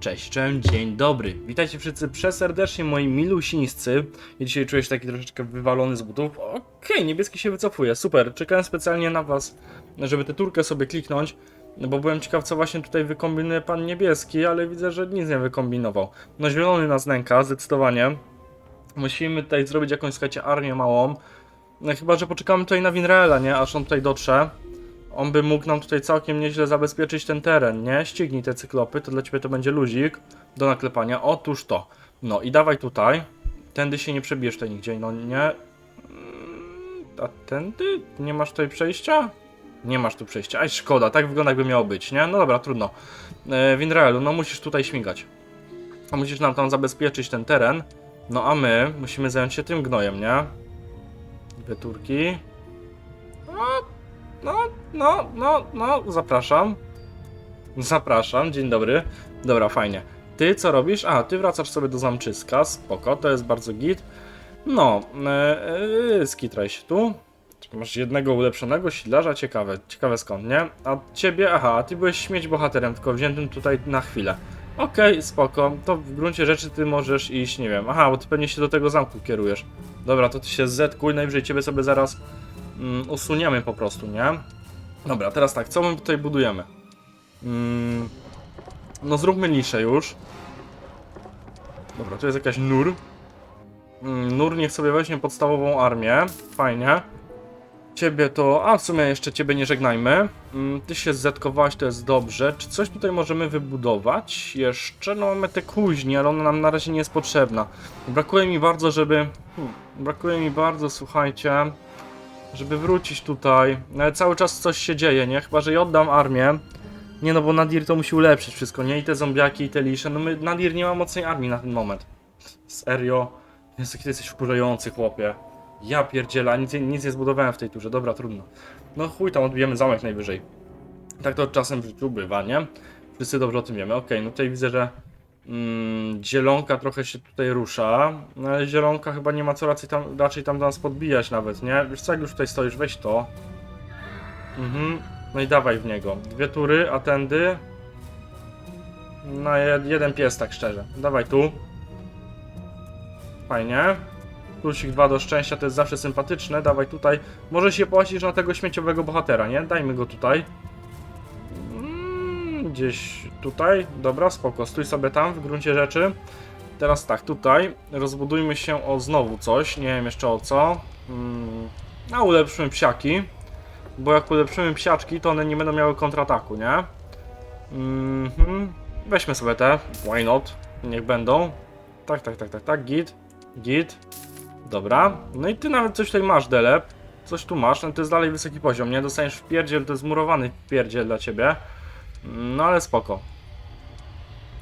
Cześć, cześć, dzień dobry. Witajcie wszyscy przeserdecznie, moi milusińscy. I dzisiaj czuję się taki troszeczkę wywalony z butów. Okej, niebieski się wycofuje, super. Czekałem specjalnie na was, żeby tę turkę sobie kliknąć, no bo byłem ciekaw, co właśnie tutaj wykombinuje pan niebieski, ale widzę, że nic nie wykombinował. No zielony nas nęka, zdecydowanie. Musimy tutaj zrobić jakąś, słuchajcie, armię małą. No chyba, że poczekamy tutaj na Winraela, nie? Aż on tutaj dotrze. On by mógł nam tutaj całkiem nieźle zabezpieczyć ten teren, nie? Ścignij te cyklopy, to dla ciebie to będzie luzik do naklepania. Otóż to. No i dawaj tutaj. Tędy się nie przebierz tutaj nigdzie, no nie. Mm, A tędy? Nie masz tutaj przejścia? Nie masz tu przejścia. Aj, szkoda, tak wygląda jakby miało być, nie? No dobra, trudno. E, Winraelu, no musisz tutaj śmigać. A musisz nam tam zabezpieczyć ten teren. No a my musimy zająć się tym gnojem, nie? Dwie turki. No, no, no, no, zapraszam. Zapraszam, dzień dobry. Dobra, fajnie. Ty co robisz? A, ty wracasz sobie do zamczyska, spoko, to jest bardzo git. No, e, e, skitraj się tu. Masz jednego ulepszonego sidlarza, ciekawe, ciekawe skąd, nie? A ciebie, aha, ty byłeś śmieć bohaterem, tylko wziętym tutaj na chwilę. Okej, spoko, to w gruncie rzeczy ty możesz iść, nie wiem, aha, bo ty pewnie się do tego zamku kierujesz. Dobra, to ty się zetkuj, najwyżej ciebie sobie zaraz mm, usuniemy po prostu, nie? Dobra, teraz tak, co my tutaj budujemy? Mm, no zróbmy niszę już. Dobra, tu jest jakaś nur. Mm, nur niech sobie weźmie podstawową armię. Fajnie. Ciebie to... A, w sumie jeszcze ciebie nie żegnajmy. Mm, ty się zetkowałeś, to jest dobrze. Czy coś tutaj możemy wybudować? Jeszcze? No mamy te kuźni, ale ona nam na razie nie jest potrzebna. Brakuje mi bardzo, żeby... Hmm, brakuje mi bardzo, słuchajcie żeby wrócić tutaj. No, Ale cały czas coś się dzieje, nie? Chyba, że ja oddam armię. Nie no, bo Nadir to musi ulepszyć wszystko, nie? I te zombiaki, i te lisze. No my, Nadir nie ma mocnej armii na ten moment. Serio? Jezu, jaki ty jesteś wkurzający, chłopie. Ja pierdzielę, nic, nic nie zbudowałem w tej turze. Dobra, trudno. No chuj, tam odbijemy zamek najwyżej. Tak to czasem w życiu bywa, nie? Wszyscy dobrze o tym wiemy. Okej, no tutaj widzę, że mm, zielonka trochę się tutaj rusza, no ale zielonka chyba nie ma co raczej tam, raczej tam nas podbijać nawet, nie? Wiesz co, jak już tutaj stoisz, weź to. Mhm, no i dawaj w niego. Dwie tury, a tędy... No jed, jeden pies, tak szczerze. Dawaj tu. Fajnie. Plusik 2 do szczęścia, to jest zawsze sympatyczne. Dawaj tutaj. Może się płacisz na tego śmieciowego bohatera, nie? Dajmy go tutaj. Mm, Gdzieś tutaj. Dobra, spoko. Stój sobie tam w gruncie rzeczy. Teraz tak, tutaj rozbudujmy się o znowu coś. Nie wiem jeszcze o co. Mm, a ulepszymy psiaki. Bo jak ulepszymy psiaczki, to one nie będą miały kontrataku, nie? Mhm. Weźmy sobie te. Why not? Niech będą. Tak, tak, tak, tak, tak. Git. Git. Dobra. No i ty nawet coś tutaj masz, Delep. Coś tu masz, no to jest dalej wysoki poziom, nie? Dostaniesz w pierdziel, to jest murowany pierdziel dla ciebie. No ale spoko.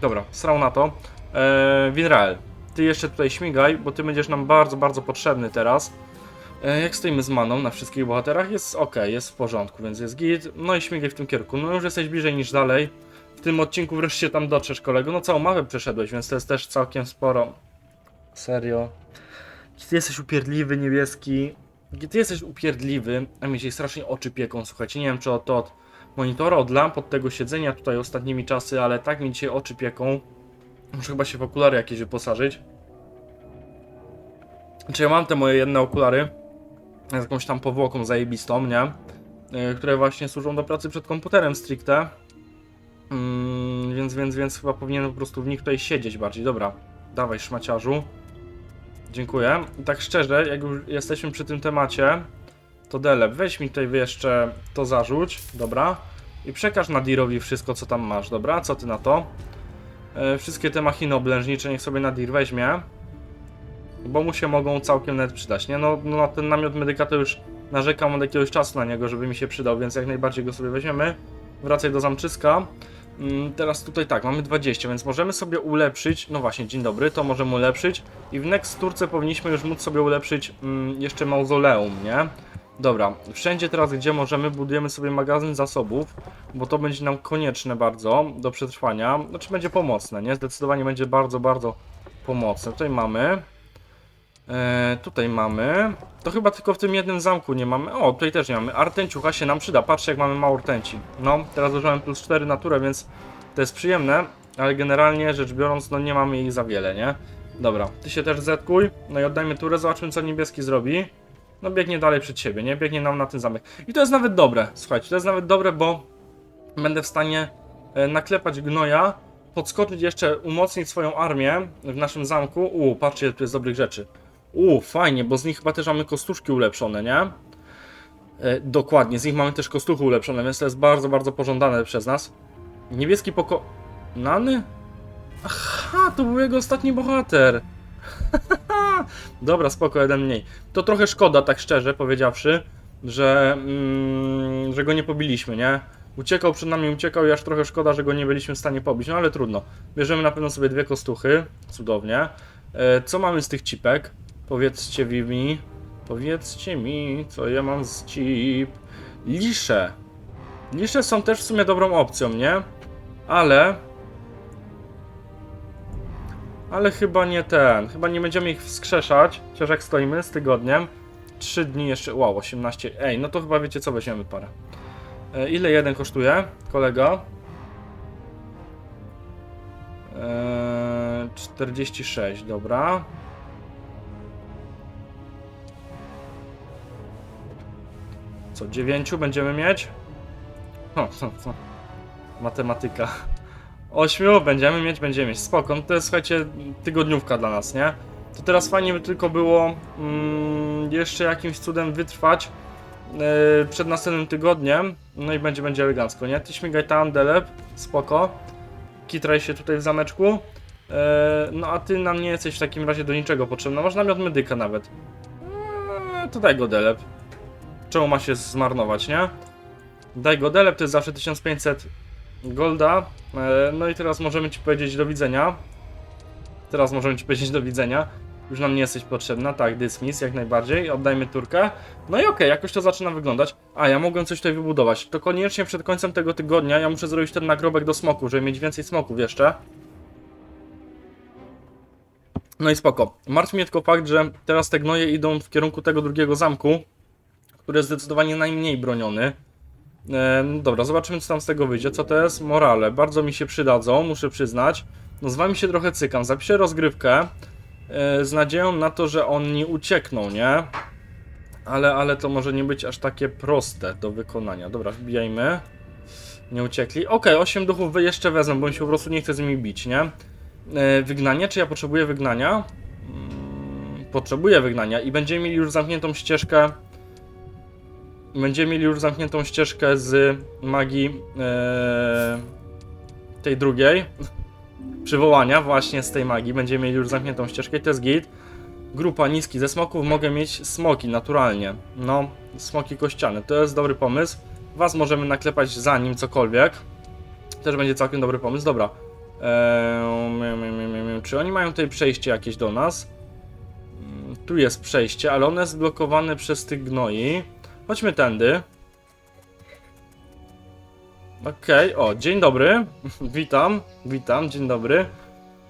Dobra, srał na to. Eee, Winrael, ty jeszcze tutaj śmigaj, bo ty będziesz nam bardzo, bardzo potrzebny teraz. Eee, jak stoimy z maną na wszystkich bohaterach? Jest ok, jest w porządku, więc jest git. No i śmigaj w tym kierunku. No już jesteś bliżej niż dalej. W tym odcinku wreszcie tam dotrzesz, kolego. No całą mapę przeszedłeś, więc to jest też całkiem sporo. Serio. Ty jesteś upierdliwy, niebieski. Ty jesteś upierdliwy, a mi się strasznie oczy pieką, słuchajcie. Nie wiem, czy to od monitora, od lamp, od tego siedzenia tutaj ostatnimi czasy, ale tak mi dzisiaj oczy pieką. Muszę chyba się w okulary jakieś wyposażyć. Znaczy ja mam te moje jedne okulary z jakąś tam powłoką zajebistą, nie? Yy, które właśnie służą do pracy przed komputerem stricte. Mm, więc, więc, więc chyba powinienem po prostu w nich tutaj siedzieć bardziej. Dobra, dawaj szmaciarzu. Dziękuję. I tak szczerze, jak już jesteśmy przy tym temacie, to Deleb, weź mi tutaj jeszcze to zarzuć, dobra? I przekaż Nadirowi wszystko, co tam masz, dobra? Co ty na to? E, wszystkie te machiny oblężnicze niech sobie Nadir weźmie. Bo mu się mogą całkiem nawet przydać, nie? No, no na ten namiot medyka to już narzekam od jakiegoś czasu na niego, żeby mi się przydał, więc jak najbardziej go sobie weźmiemy. Wracaj do zamczyska. Mm, Teraz tutaj tak, mamy 20, więc możemy sobie ulepszyć, no właśnie, dzień dobry, to możemy ulepszyć i w next turce powinniśmy już móc sobie ulepszyć mm, jeszcze mauzoleum, nie? Dobra, wszędzie teraz, gdzie możemy, budujemy sobie magazyn zasobów, bo to będzie nam konieczne bardzo do przetrwania, znaczy będzie pomocne, nie? Zdecydowanie będzie bardzo, bardzo pomocne. Tutaj mamy, e, tutaj mamy, to chyba tylko w tym jednym zamku nie mamy, o, tutaj też nie mamy, a rtęciucha się nam przyda, patrzcie jak mamy mało rtęci. No, teraz użyłem plus 4 naturę, więc to jest przyjemne, ale generalnie rzecz biorąc, no nie mamy ich za wiele, nie? Dobra, ty się też zetkuj, no i oddajmy turę, zobaczmy co niebieski zrobi. No biegnie dalej przed siebie, nie? Biegnie nam na ten zamek. I to jest nawet dobre, słuchajcie, to jest nawet dobre, bo będę w stanie e, naklepać gnoja, podskoczyć jeszcze, umocnić swoją armię w naszym zamku. U, patrzcie, tu jest dobrych rzeczy. U, fajnie, bo z nich chyba też mamy kostuszki ulepszone, nie? E, dokładnie, z nich mamy też kostuchy ulepszone, więc to jest bardzo, bardzo pożądane przez nas. Niebieski poko... Nany? Aha, to był jego ostatni bohater. Dobra, spoko, jeden mniej. To trochę szkoda, tak szczerze powiedziawszy, że, mm, że go nie pobiliśmy, nie? Uciekał przed nami, uciekał i aż trochę szkoda, że go nie byliśmy w stanie pobić, no ale trudno. Bierzemy na pewno sobie dwie kostuchy, cudownie. E, co mamy z tych cipek? Powiedzcie mi, powiedzcie mi, co ja mam z cip. Lisze. Lisze są też w sumie dobrą opcją, nie? Ale... Ale chyba nie ten. Chyba nie będziemy ich wskrzeszać. Chociaż jak stoimy z tygodniem. 3 dni jeszcze. Wow, 18. Ej, no to chyba wiecie co, weźmiemy parę. E, ile jeden kosztuje, kolego? E, 46, dobra. Co, 9 będziemy mieć? O, co, co. Matematyka. 8 będziemy mieć, będziemy mieć. Spoko, no to jest słuchajcie tygodniówka dla nas, nie? To teraz fajnie by tylko było mm, jeszcze jakimś cudem wytrwać yy, przed następnym tygodniem. No i będzie, będzie elegancko, nie? Ty śmigaj tam, Delep, spoko. Kitraj się tutaj w zameczku. Yy, no a ty nam nie jesteś w takim razie do niczego potrzebna. Masz namiot medyka nawet. Yy, to daj go Delep. Czemu ma się zmarnować, nie? Daj go Delep, to jest zawsze 1500 Golda. E, No i teraz możemy ci powiedzieć do widzenia. Teraz możemy ci powiedzieć do widzenia. Już nam nie jesteś potrzebna. Tak, dismiss jak najbardziej. Oddajmy turkę. No i okej, jakoś to zaczyna wyglądać. A, ja mogłem coś tutaj wybudować. To koniecznie przed końcem tego tygodnia ja muszę zrobić ten nagrobek do smoku, żeby mieć więcej smoków jeszcze. No i spoko. Martwi mnie tylko fakt, że teraz te gnoje idą w kierunku tego drugiego zamku, który jest zdecydowanie najmniej broniony. Dobra, zobaczymy co tam z tego wyjdzie. Co to jest? Morale. Bardzo mi się przydadzą, muszę przyznać. No z wami się trochę cykam. Zapiszę rozgrywkę e, z nadzieją na to, że oni uciekną, nie? Ale, ale to może nie być aż takie proste do wykonania. Dobra, wbijajmy. Nie uciekli. Okej, 8 duchów jeszcze wezmę, bo mi się po prostu nie chce z nimi bić, nie? E, wygnanie? Czy ja potrzebuję wygnania? Mm, potrzebuję wygnania i będziemy mieli już zamkniętą ścieżkę będziemy mieli już zamkniętą ścieżkę z magii e, tej drugiej przywołania właśnie z tej magii. Będziemy mieli już zamkniętą ścieżkę i to jest git. Grupa niski ze smoków mogę mieć smoki naturalnie. No, smoki kościane. To jest dobry pomysł. Was możemy naklepać za nim cokolwiek. Też będzie całkiem dobry pomysł. Dobra. Eee, czy oni mają tutaj przejście jakieś do nas? Mm, Tu jest przejście, ale ono jest blokowane przez tych gnoi. Chodźmy tędy. Okej, o, dzień dobry. witam, witam, dzień dobry.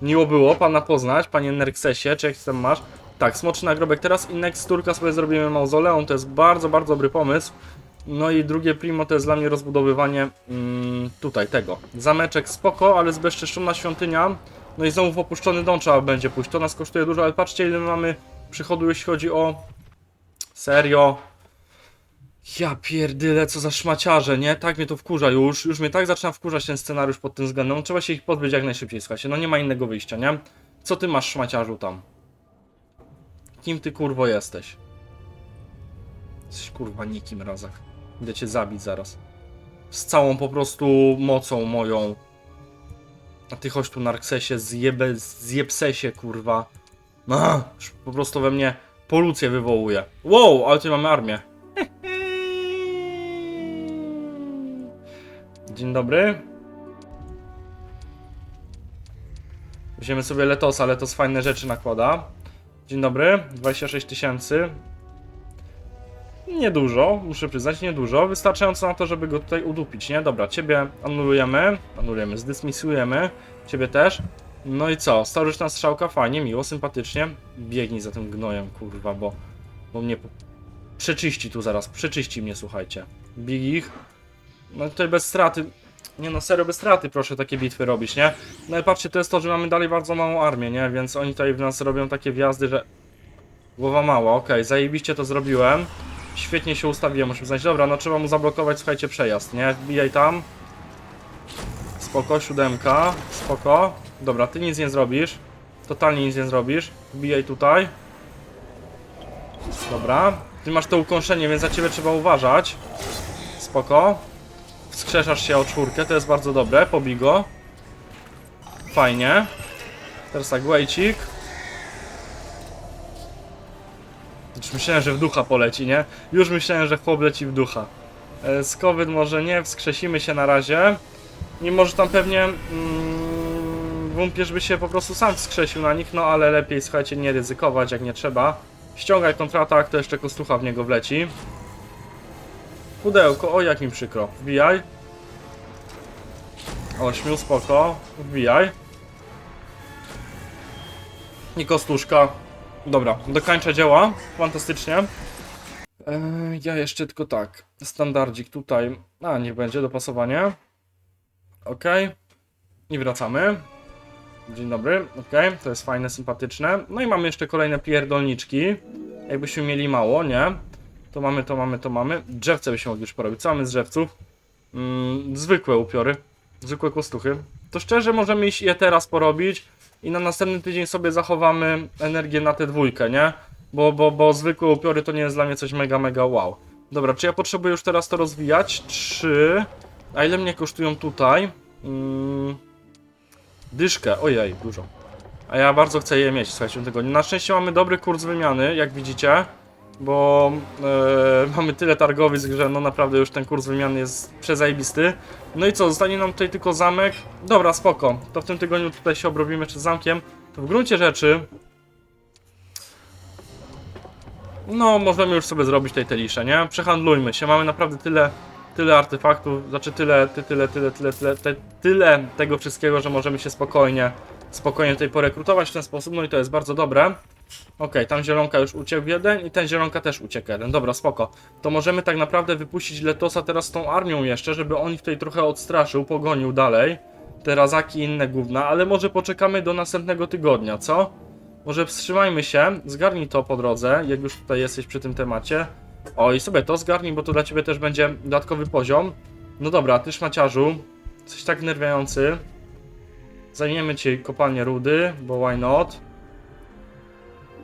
Miło było pana poznać, panie Nerksesie, czy jak tam masz? Tak, smoczy nagrobek teraz i next turka sobie zrobimy mauzoleum, to jest bardzo, bardzo dobry pomysł. No i drugie primo to jest dla mnie rozbudowywanie mm, tutaj tego. Zameczek spoko, ale zbezczeszczona świątynia. No i znowu w opuszczony dom trzeba będzie pójść. To nas kosztuje dużo, ale patrzcie ile my mamy przychodu jeśli chodzi o... Serio? Ja pierdyle, co za szmaciarze, nie? Tak mnie to wkurza już. Już mnie tak zaczyna wkurzać ten scenariusz pod tym względem. Trzeba się ich pozbyć jak najszybciej, słuchajcie. No nie ma innego wyjścia, nie? Co ty masz, szmaciarzu, tam? Kim ty, kurwo, jesteś? Jesteś, kurwa, nikim, Razak. Idę cię zabić zaraz. Z całą po prostu mocą moją. A ty chodź tu, Narksesie, zjebe, zjebsesie, kurwa. No, już po prostu we mnie polucję wywołuje. Wow, ale tu mamy armię. Dzień dobry. Weźmiemy sobie Letosa, Letos fajne rzeczy nakłada. Dzień dobry, 26 tysięcy. Niedużo, muszę przyznać, niedużo. Wystarczająco na to, żeby go tutaj udupić, nie? Dobra, ciebie anulujemy, anulujemy, zdysmisujemy. Ciebie też. No i co? Starożytna strzałka, fajnie, miło, sympatycznie. Biegnij za tym gnojem, kurwa, bo, bo mnie przeczyści tu zaraz, przeczyści mnie, słuchajcie. Bij ich. No tutaj bez straty. Nie no, serio bez straty proszę takie bitwy robić, nie? No ale patrzcie, to jest to, że mamy dalej bardzo małą armię, nie? Więc oni tutaj w nas robią takie wjazdy, że... Głowa mała, okej, zajebiście to zrobiłem. Świetnie się ustawiłem, muszę znać. Dobra, no trzeba mu zablokować, słuchajcie, przejazd, nie? Wbijaj tam. Spoko, siódemka, spoko. Dobra, ty nic nie zrobisz. Totalnie nic nie zrobisz. Wbijaj tutaj. Dobra. Ty masz to ukąszenie, więc za ciebie trzeba uważać. Spoko. Wskrzeszasz się o czwórkę, to jest bardzo dobre. Pobij go. Fajnie. Teraz tak, łejcik. Już myślałem, że w ducha poleci, nie? Już myślałem, że chłop leci w ducha. E, Skowyt może nie, wskrzesimy się na razie. Mimo, że tam pewnie mm, Wumpierz by się po prostu sam wskrzesił na nich, no ale lepiej, słuchajcie, nie ryzykować jak nie trzeba. Ściągaj kontratak, to jeszcze kostucha w niego wleci. Pudełko, o jak mi przykro. Wbijaj. Ośmiu, spoko. Wbijaj. I kostuszka. Dobra, dokończę dzieła. Fantastycznie. Eee, ja jeszcze tylko tak. Standardzik tutaj. A, nie będzie dopasowanie. Ok. I wracamy. Dzień dobry. Ok, to jest fajne, sympatyczne. No i mamy jeszcze kolejne pierdolniczki. Jakbyśmy mieli mało, nie? To mamy, to mamy, to mamy. Drzewce byśmy mogli już porobić. Co mamy z drzewców? Mm, zwykłe upiory. Zwykłe kostuchy. To szczerze możemy iść je teraz porobić i na następny tydzień sobie zachowamy energię na tę dwójkę, nie? Bo, bo, bo zwykłe upiory to nie jest dla mnie coś mega, mega wow. Dobra, czy ja potrzebuję już teraz to rozwijać? Trzy. A ile mnie kosztują tutaj? Mm, dyszkę, ojej, dużo. A ja bardzo chcę je mieć, słuchajcie, tygodniu. Na szczęście mamy dobry kurs wymiany, jak widzicie. Bo e, mamy tyle targowisk, że no naprawdę już ten kurs wymiany jest przezajebisty. No i co, zostanie nam tutaj tylko zamek. Dobra, spoko. To w tym tygodniu tutaj się obrobimy jeszcze z zamkiem. To w gruncie rzeczy... No, możemy już sobie zrobić tej telisze, nie? Przehandlujmy się, mamy naprawdę tyle tyle artefaktów, znaczy tyle, ty, tyle, tyle, tyle, tyle, tyle tego wszystkiego, że możemy się spokojnie, spokojnie tutaj porekrutować w ten sposób, no i to jest bardzo dobre. Okej, tam zielonka już uciekł jeden i ten zielonka też uciekł jeden, dobra, spoko. To możemy tak naprawdę wypuścić Letosa teraz z tą armią jeszcze, żeby on ich tutaj trochę odstraszył, pogonił dalej. Te razaki i inne gówna, ale może poczekamy do następnego tygodnia, co? Może wstrzymajmy się, zgarnij to po drodze, jak już tutaj jesteś przy tym temacie. O, i sobie to zgarnij, bo to dla ciebie też będzie dodatkowy poziom. No dobra, ty szmaciarzu, coś tak nerwiający. Zajmiemy ci kopalnię rudy, bo why not?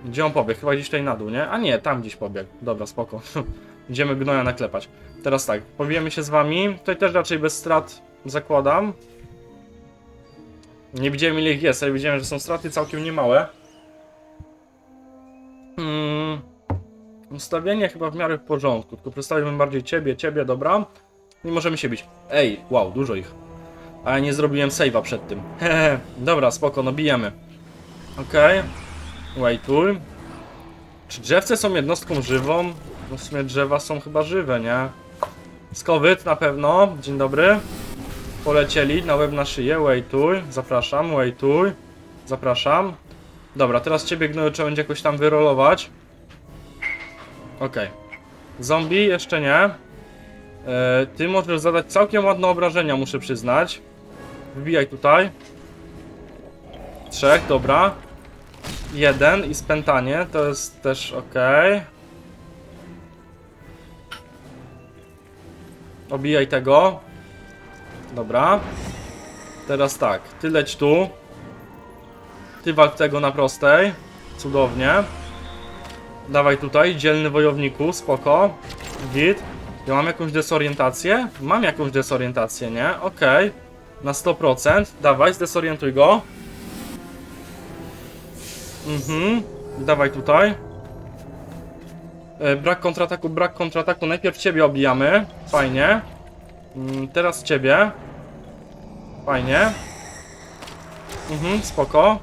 Gdzie on pobiegł? Chyba gdzieś tutaj na dół, nie? A nie, tam gdzieś pobiegł. Dobra, spoko. Idziemy gnoja naklepać. Teraz tak, pobijemy się z wami. Tutaj też raczej bez strat zakładam. Nie widziałem ile ich jest, ale widziałem, że są straty całkiem niemałe. Hmm. Ustawienie chyba w miarę w porządku, tylko przedstawimy bardziej ciebie, ciebie, dobra? I możemy się bić. Ej, wow, dużo ich. A ja nie zrobiłem save'a przed tym. Hehe, dobra, spoko, no bijemy. Okej. Okay. Waituj. Czy drzewce są jednostką żywą? No w sumie drzewa są chyba żywe, nie? Skowyt na pewno, dzień dobry. Polecieli na łeb na szyję, waituj. Zapraszam, waituj. Zapraszam. Dobra, teraz ciebie gnoju trzeba będzie jakoś tam wyrolować. Okej. Zombie jeszcze nie. E, ty możesz zadać całkiem ładne obrażenia, muszę przyznać. Wbijaj tutaj. Trzech, dobra. Jeden i spętanie, to jest też ok. Obijaj tego. Dobra. Teraz tak, ty leć tu. Ty walcz tego na prostej. Cudownie. Dawaj tutaj, dzielny wojowniku, spoko. Git. Ja mam jakąś desorientację? Mam jakąś desorientację, nie? Okej. Na 100%. Dawaj, zdesorientuj go. Mhm. Dawaj tutaj. E, brak kontrataku, brak kontrataku. Najpierw ciebie obijamy. Fajnie. Mm, teraz ciebie. Fajnie. Mhm, spoko.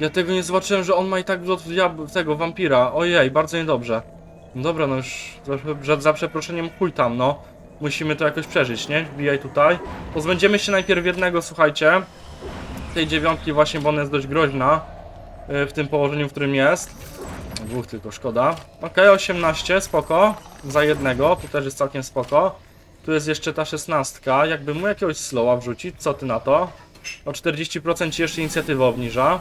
Ja tego nie zobaczyłem, że on ma i tak wlot w diab- w tego wampira. Ojej, bardzo niedobrze. Dobra, no już za, za przeproszeniem chuj tam, no. Musimy to jakoś przeżyć, nie? Wbijaj tutaj. Pozbędziemy się najpierw jednego, słuchajcie. Tej dziewiątki właśnie, bo ona jest dość groźna. y, W tym położeniu, w którym jest. Dwóch tylko, szkoda. Okej, 18, spoko. za jednego, tu też jest całkiem spoko. Tu jest jeszcze ta szesnastka, jakby mu jakiegoś slowa wrzucić, co ty na to? O 40% ci jeszcze inicjatywę obniża.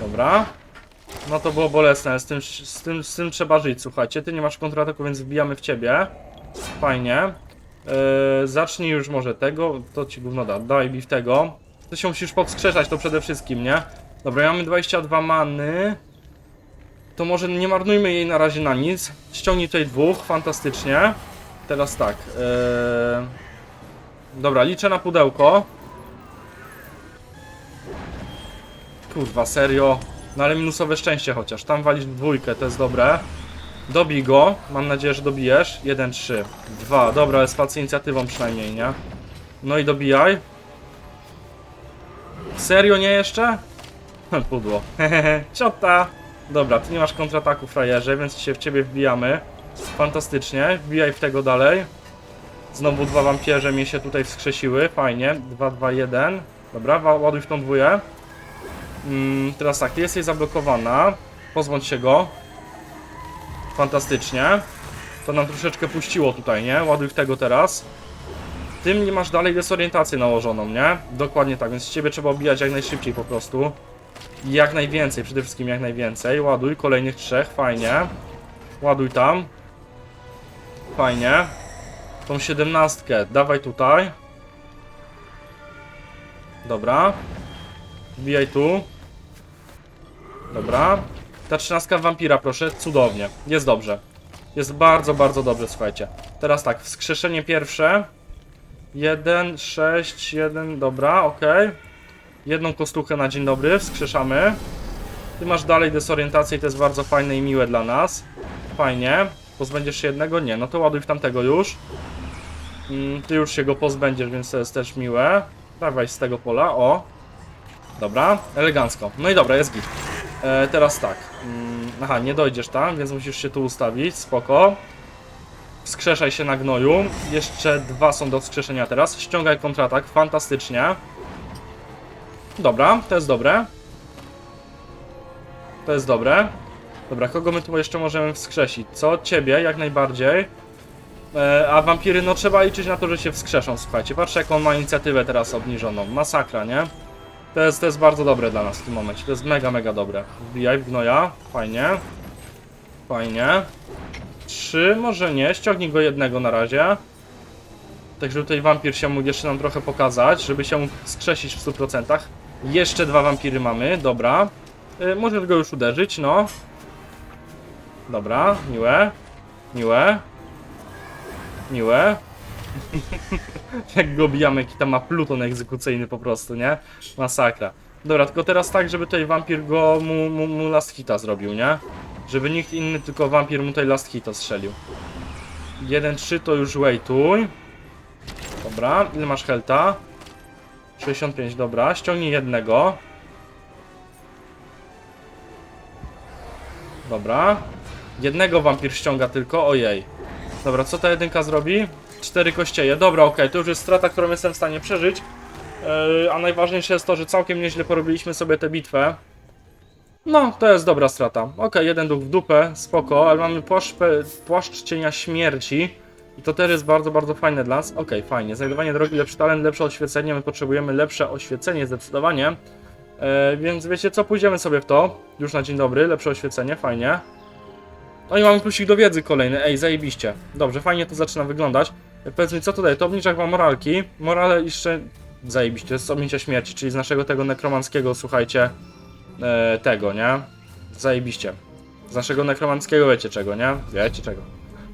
Dobra. No to było bolesne, z tym, z, tym, z tym trzeba żyć, słuchajcie. Ty nie masz kontrataku, więc wbijamy w ciebie. Fajnie. Yy, zacznij już może tego, to ci gówno da, daj mi w tego. Ty się musisz powskrzeszać to przede wszystkim, nie? Dobra, mamy 22 many. To może nie marnujmy jej na razie na nic. Ściągnij tutaj dwóch, fantastycznie. Teraz tak. Yy... Dobra, liczę na pudełko. Kurwa, serio. No ale minusowe szczęście chociaż. Tam walisz dwójkę, to jest dobre. Dobij go. Mam nadzieję, że dobijesz. 1, 3, 2. Dobra, jest z inicjatywą przynajmniej, nie? No i dobijaj. Serio nie jeszcze? Pudło. Hehehe. Ciota. Dobra, ty nie masz kontrataku, frajerze, więc się w ciebie wbijamy. Fantastycznie. Wbijaj w tego dalej. Znowu dwa wampierze mi się tutaj wskrzesiły. Fajnie. 2, 2, 1. Dobra, ładuj w tą dwóję. Mm, teraz tak, ty jesteś zablokowana. Pozbądź się go. Fantastycznie. To nam troszeczkę puściło tutaj, nie? Ładuj w tego teraz. Tym nie masz dalej dezorientację nałożoną, nie? Dokładnie tak, więc ciebie trzeba obijać jak najszybciej po prostu. I Jak najwięcej, przede wszystkim jak najwięcej. Ładuj, kolejnych trzech, fajnie. Ładuj tam. Fajnie. Tą siedemnastkę dawaj tutaj. Dobra. Wbijaj tu. Dobra. Ta trzynastka wampira, proszę. Cudownie. Jest dobrze. Jest bardzo, bardzo dobrze, słuchajcie. Teraz tak, wskrzeszenie pierwsze. 1, 6, 1, dobra, okej. Jedną kostuchę na dzień dobry, wskrzeszamy. Ty masz dalej dezorientację i to jest bardzo fajne i miłe dla nas. Fajnie. Pozbędziesz się jednego? Nie, no to ładuj w tamtego już. Mm, ty już się go pozbędziesz, więc to jest też miłe. Dawaj z tego pola, o. Dobra, elegancko. No i dobra, jest git. E, teraz tak. Aha, nie dojdziesz tam, więc musisz się tu ustawić, spoko. Wskrzeszaj się na gnoju. Jeszcze dwa są do wskrzeszenia teraz. Ściągaj kontratak, fantastycznie. Dobra, to jest dobre. To jest dobre. Dobra, kogo my tu jeszcze możemy wskrzesić? Co? Ciebie, jak najbardziej. E, a wampiry, no trzeba liczyć na to, że się wskrzeszą, słuchajcie. Patrzcie, jak on ma inicjatywę teraz obniżoną. Masakra, nie? To jest, to jest bardzo dobre dla nas w tym momencie. To jest mega, mega dobre. Wbijaj w gnoja. Fajnie. Fajnie. Trzy, może nie. Ściągnij go jednego na razie. Tak, żeby tutaj wampir się mógł jeszcze nam trochę pokazać, żeby się mógł skrzesić w 100%. Jeszcze dwa wampiry mamy, dobra. Y, możesz go już uderzyć, no. Dobra, miłe. Miłe. Miłe. Jak go bijamy, jaki tam ma pluton egzekucyjny po prostu, nie? Masakra. Dobra, tylko teraz tak, żeby tutaj wampir go mu, mu, mu last hita zrobił, nie? Żeby nikt inny, tylko wampir mu tutaj last hita strzelił. 1-3 to już waituj. Dobra, ile masz helta? 65, dobra. Ściągnij jednego. Dobra. Jednego wampir ściąga tylko, ojej. Dobra, co ta jedynka zrobi? Cztery kościeje. Dobra, okej, to już jest strata, którą jestem w stanie przeżyć. Yy, a najważniejsze jest to, że całkiem nieźle porobiliśmy sobie tę bitwę. No, to jest dobra strata. Okej, jeden duch w dupę, spoko, ale mamy płaszcz, płaszcz cienia śmierci. I to też jest bardzo, bardzo fajne dla nas. Okej, fajnie. Znajdowanie drogi, lepszy talent, lepsze oświecenie. My potrzebujemy lepsze oświecenie zdecydowanie. E, więc wiecie co, pójdziemy sobie w to. Już na dzień dobry, lepsze oświecenie, fajnie. No i mamy plusik do wiedzy kolejny, ej, zajebiście. Dobrze, fajnie to zaczyna wyglądać. Powiedz mi, co to daje? To obniża chyba moralki. Morale jeszcze... Zajebiście, z objęcia śmierci, czyli z naszego tego nekromanckiego, słuchajcie, e, tego, nie? Zajebiście. Z naszego nekromanckiego wiecie czego, nie? Wiecie czego.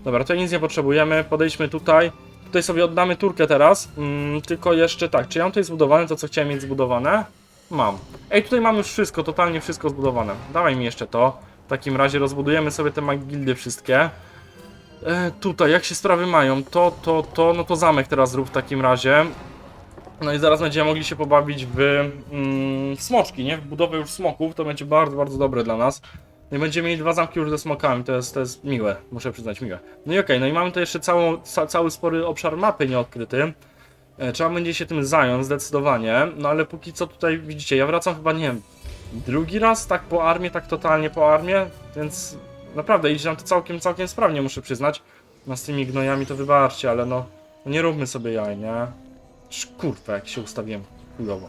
Dobra, to nic nie potrzebujemy, podejdźmy tutaj. Tutaj sobie oddamy turkę teraz, mm, tylko jeszcze tak, czy ja mam tutaj zbudowane to, co chciałem mieć zbudowane? Mam. Ej, tutaj mam już wszystko, totalnie wszystko zbudowane. Dawaj mi jeszcze to. W takim razie rozbudujemy sobie te magildy wszystkie. E, tutaj, jak się sprawy mają? To, to, to, no to zamek teraz zrób w takim razie. No i zaraz będziemy mogli się pobawić w mm, smoczki, nie? W budowę już smoków, to będzie bardzo, bardzo dobre dla nas. No i będziemy mieli dwa zamki już ze smokami, to jest, to jest miłe, muszę przyznać, miłe. No i okej, no i mamy tu jeszcze całą, ca, cały spory obszar mapy nieodkryty. E, Trzeba będzie się tym zająć, zdecydowanie. No ale póki co tutaj widzicie, ja wracam chyba, nie wiem, drugi raz tak po armię, tak totalnie po armię, więc Naprawdę, idzie nam to całkiem, całkiem sprawnie, muszę przyznać. No z tymi gnojami to wybaczcie, ale no, no nie róbmy sobie jaj, nie? Kurwa, jak się ustawiłem chujowo.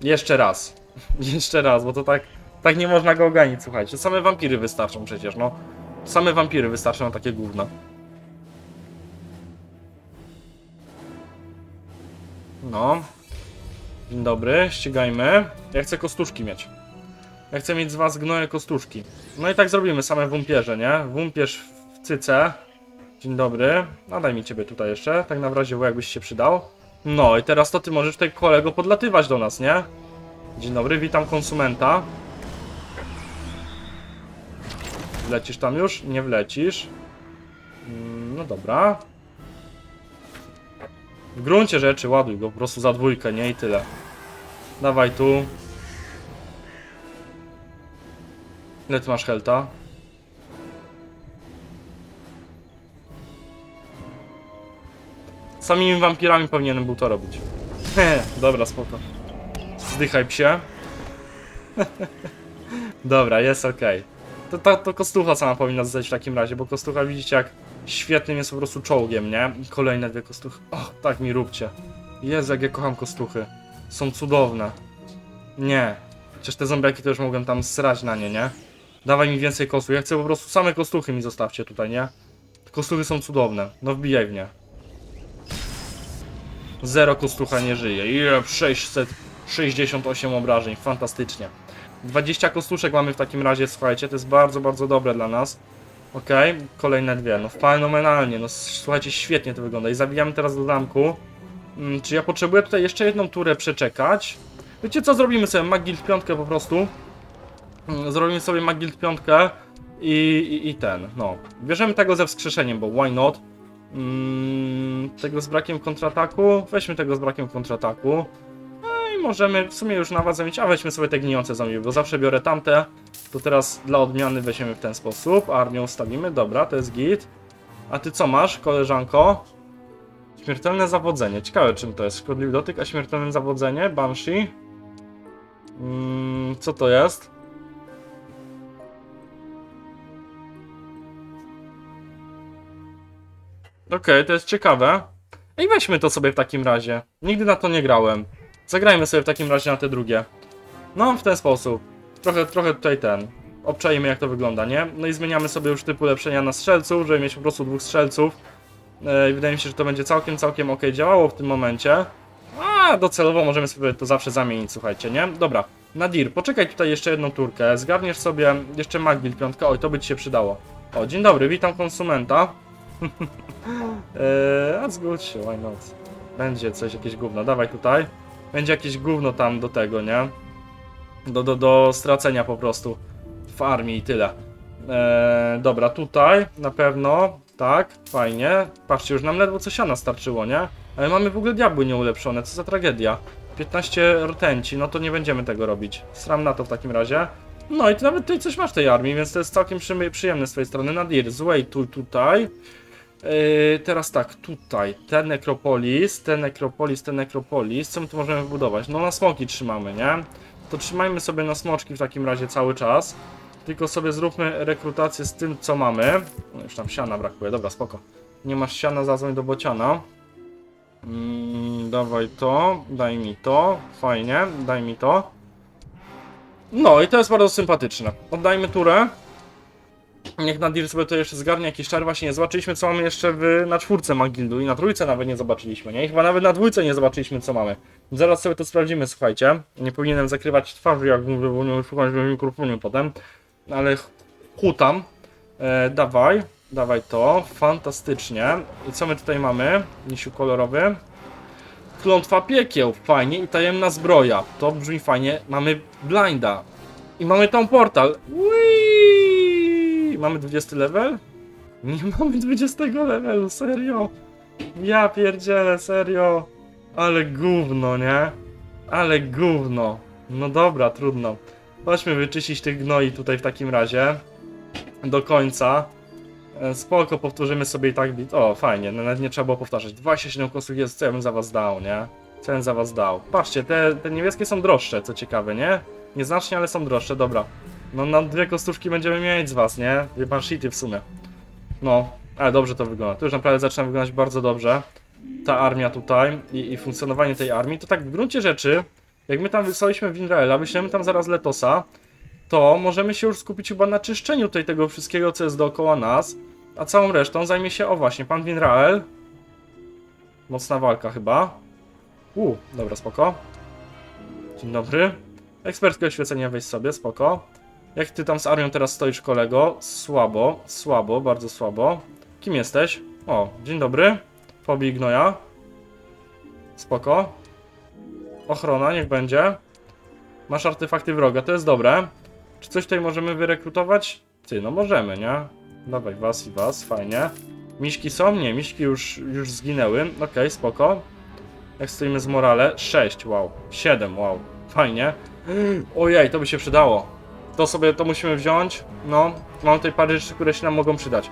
Jeszcze raz. Jeszcze raz, bo to tak, tak nie można go oganić, słuchajcie. Same wampiry wystarczą przecież, no. Same wampiry wystarczą na takie gówno. No. Dzień dobry, ścigajmy. Ja chcę kostuszki mieć. Ja chcę mieć z was gnoje kostuszki. No i tak zrobimy, same wumpierze, nie? Wumpierz w cyce. Dzień dobry. No daj mi ciebie tutaj jeszcze, tak na razie, jakbyś się przydał. No i teraz to ty możesz tutaj kolego podlatywać do nas, nie? Dzień dobry, witam konsumenta. Wlecisz tam już? Nie wlecisz. Mm, No dobra. W gruncie rzeczy ładuj go po prostu za dwójkę, nie? I tyle. Dawaj tu. Ile ty masz helta? Samymi wampirami powinienem był to robić. Dobra, spoko. Zdychaj psie. Dobra, jest okej. To, to, to kostucha sama powinna zdać w takim razie, bo kostucha widzicie jak świetnym jest po prostu czołgiem, nie? I kolejne dwie kostuchy. Och, tak mi róbcie. Jezu, jak ja kocham kostuchy. Są cudowne. Nie. Chociaż te zombiaki to już mogłem tam srać na nie, nie? Dawaj mi więcej kostuch. Ja chcę po prostu same kostuchy mi zostawcie tutaj, nie? Kostuchy są cudowne. No wbijaj w. Zero kostucha nie żyje. Jeb, 668 obrażeń. Fantastycznie. 20 kostuszek mamy w takim razie, słuchajcie, to jest bardzo, bardzo dobre dla nas. Okej, kolejne dwie, no fenomenalnie, no słuchajcie, świetnie to wygląda i zabijamy teraz do damku. Mm, czy ja potrzebuję tutaj jeszcze jedną turę przeczekać? Wiecie co, zrobimy sobie Magild piątkę po prostu. Mm, Zrobimy sobie Magild piątkę i, i, i ten, no. Bierzemy tego ze wskrzeszeniem, bo why not? Mm, tego z brakiem kontrataku, weźmy tego z brakiem kontrataku. No i możemy w sumie już na was zamieć, a weźmy sobie te gnijące zombie, bo zawsze biorę tamte. To teraz dla odmiany weźmiemy w ten sposób, armię ustawimy, dobra, to jest git. A ty co masz, koleżanko? Śmiertelne zawodzenie, ciekawe czym to jest, szkodliwy dotyk, a śmiertelne zawodzenie, Banshee? Mm, co to jest? Okej, to jest ciekawe. I weźmy to sobie w takim razie. Nigdy na to nie grałem. Zagrajmy sobie w takim razie na te drugie. No, w ten sposób. Trochę, trochę tutaj ten. Obczajmy jak to wygląda, nie? No i zmieniamy sobie już typ ulepszenia na strzelców, żeby mieć po prostu dwóch strzelców. E, I wydaje mi się, że to będzie całkiem, całkiem ok działało w tym momencie. A, docelowo możemy sobie to zawsze zamienić, słuchajcie, nie? Dobra, Nadir, poczekaj tutaj jeszcze jedną turkę. Zgarniesz sobie jeszcze Magbil piątkę. Oj, to by ci się przydało. O, dzień dobry, witam konsumenta. Eee, a zgódź się, why not? Będzie coś, jakieś gówno, dawaj tutaj. Będzie jakieś gówno tam do tego, nie? Do, do, do stracenia po prostu w armii i tyle. Eee, dobra, tutaj na pewno, tak, fajnie. Patrzcie, już nam ledwo coś siana starczyło, nie? Ale mamy w ogóle diabły nieulepszone, co za tragedia. 15 rtęci, no to nie będziemy tego robić. Sram na to w takim razie. No i ty nawet tutaj coś masz w tej armii, więc to jest całkiem przyjemne z twojej strony. Nadir, złej tu, tutaj. Yy, teraz tak, tutaj, ten nekropolis, ten nekropolis, ten nekropolis, co my tu możemy wbudować? No na smoki trzymamy, nie? To trzymajmy sobie na smoczki w takim razie cały czas, tylko sobie zróbmy rekrutację z tym, co mamy. No już tam siana brakuje, dobra, spoko. Nie masz siana, zadzwoń do bociana. Mm, dawaj to, daj mi to, fajnie, daj mi to. No i to jest bardzo sympatyczne. Oddajmy turę. Niech Nadir sobie to jeszcze zgarnie jakiś czar. Właśnie nie zobaczyliśmy co mamy jeszcze w, na czwórce Magildu i na trójce nawet nie zobaczyliśmy, nie? I chyba nawet na dwójce nie zobaczyliśmy co mamy. Zaraz sobie to sprawdzimy, słuchajcie. Nie powinienem zakrywać twarzy, jak mówię, bo nie szukać w mikrofonie potem. Ale hutam. E, dawaj, dawaj to. Fantastycznie. I co my tutaj mamy? Misiu kolorowy. Klątwa piekieł, fajnie. I tajemna zbroja. To brzmi fajnie. Mamy blinda. I mamy tą portal. Whee! Mamy 20 level? Nie mamy 20 levelu, serio. Ja pierdzielę, serio. Ale gówno, nie? Ale gówno. No dobra, trudno. Chodźmy wyczyścić tych gnoi tutaj w takim razie. Do końca. E, Spoko, powtórzymy sobie i tak bit. O, fajnie, no nawet nie trzeba było powtarzać. 27 kosów jest, co ja bym za was dał, nie? Co ja bym za was dał. Patrzcie, te, te niebieskie są droższe, co ciekawe, nie? Nieznacznie, ale są droższe, dobra. No na dwie kostówki będziemy mieć z was, nie? Pan shity w sumie. No, ale dobrze to wygląda. To już naprawdę zaczyna wyglądać bardzo dobrze. Ta armia tutaj i, i funkcjonowanie tej armii, to tak w gruncie rzeczy, jak my tam wysłaliśmy Winraela, wyślemy tam zaraz Letosa, to możemy się już skupić chyba na czyszczeniu tutaj tego wszystkiego, co jest dookoła nas, a całą resztą zajmie się, o właśnie, pan Winrael. Mocna walka chyba. U, dobra, spoko. Dzień dobry. Eksperckie oświecenie weź sobie, spoko. Jak ty tam z armią teraz stoisz, kolego? Słabo, słabo, bardzo słabo. Kim jesteś? O, dzień dobry. Pobij gnoja. Spoko. Ochrona, niech będzie. Masz artefakty wroga, to jest dobre. Czy coś tutaj możemy wyrekrutować? Ty, no możemy, nie? Dawaj, was i was, fajnie. Miśki są? Nie, miśki już, już zginęły. Okej, spoko. Jak stoimy z morale? 6, wow. 7, wow. Fajnie. Ojej, to by się przydało. To sobie, to musimy wziąć. No, mam tutaj parę rzeczy, które się nam mogą przydać.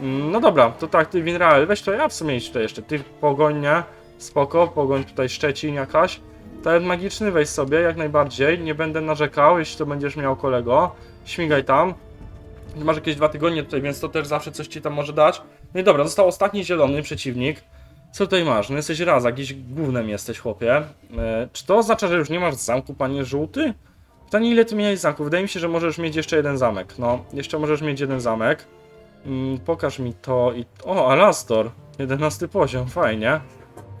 Mm, No dobra, to tak, ty Winrael, weź to ja w sumie idź tutaj jeszcze. Ty pogonie, spoko, pogoń tutaj Szczecin jakaś. Talent magiczny weź sobie, jak najbardziej. Nie będę narzekał, jeśli to będziesz miał kolego. Śmigaj tam. Masz jakieś dwa tygodnie tutaj, więc to też zawsze coś ci tam może dać. No i dobra, został ostatni zielony przeciwnik. Co tutaj masz? No jesteś raz, jakiś głównym jesteś, chłopie. E, czy to oznacza, że już nie masz zamku, panie żółty? Pytanie, ile ty miałeś zamków? Wydaje mi się, że możesz mieć jeszcze jeden zamek. No, jeszcze możesz mieć jeden zamek. Mm, pokaż mi to i... O, Alastor! 11 poziom, fajnie.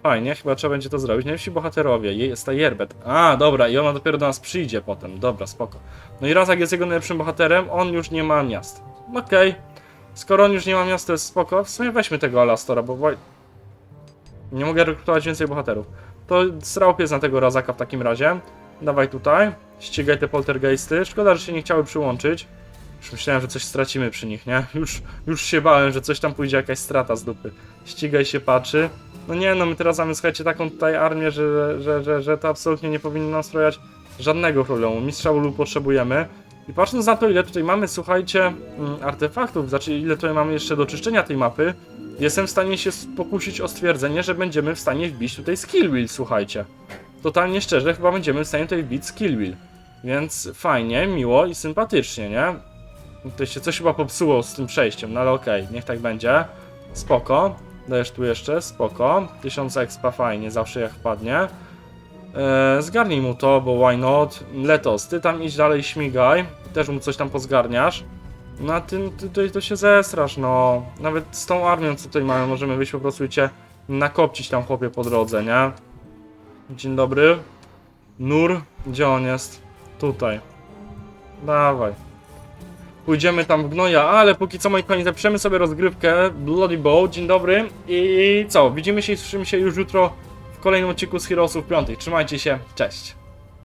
Fajnie, chyba trzeba będzie to zrobić. Najlepsi bohaterowie, Je- jest ta Yerbet. A, dobra, i ona dopiero do nas przyjdzie potem. Dobra, spoko. No i raz jak jest jego najlepszym bohaterem, on już nie ma miast. Okej. Skoro on już nie ma miast, to jest spoko. W sumie weźmy tego Alastora, bo... Nie mogę rekrutować więcej bohaterów. To srał pies na tego Razaka w takim razie. Dawaj tutaj. Ścigaj te poltergeisty. Szkoda, że się nie chciały przyłączyć. Już myślałem, że coś stracimy przy nich, nie? Już, już się bałem, że coś tam pójdzie, jakaś strata z dupy. Ścigaj się, patrzy. No nie, no my teraz mamy, słuchajcie, taką tutaj armię, że, że, że, że to absolutnie nie powinno nam sprzyjać żadnego problemu. Mistrza ulu potrzebujemy. I patrząc na to, ile tutaj mamy, słuchajcie, mm, artefaktów, znaczy ile tutaj mamy jeszcze do czyszczenia tej mapy, jestem w stanie się pokusić o stwierdzenie, że będziemy w stanie wbić tutaj skill wheel, słuchajcie. Totalnie szczerze, chyba będziemy w stanie tutaj wbić skill wheel. Więc fajnie, miło i sympatycznie, nie? Tutaj się coś chyba popsuło z tym przejściem, no ale okej, niech tak będzie. Spoko. Dajesz tu jeszcze, spoko. 1000 expa fajnie, zawsze jak wpadnie. Eee, zgarnij mu to, bo why not? Letos, ty tam idź dalej, śmigaj. Też mu coś tam pozgarniasz. No a ty, ty, ty to się zesrasz, no. Nawet z tą armią, co tutaj mamy, możemy wyjść po prostu i cię nakopcić tam chłopie po drodze, nie? Dzień dobry. Nur, gdzie on jest? Tutaj. Dawaj. Pójdziemy tam w gnoja, ale póki co moi kochani, zapiszemy sobie rozgrywkę Bloody Bow. Dzień dobry i co? Widzimy się i słyszymy się już jutro w kolejnym odcinku z Heroesów 5. Trzymajcie się, cześć.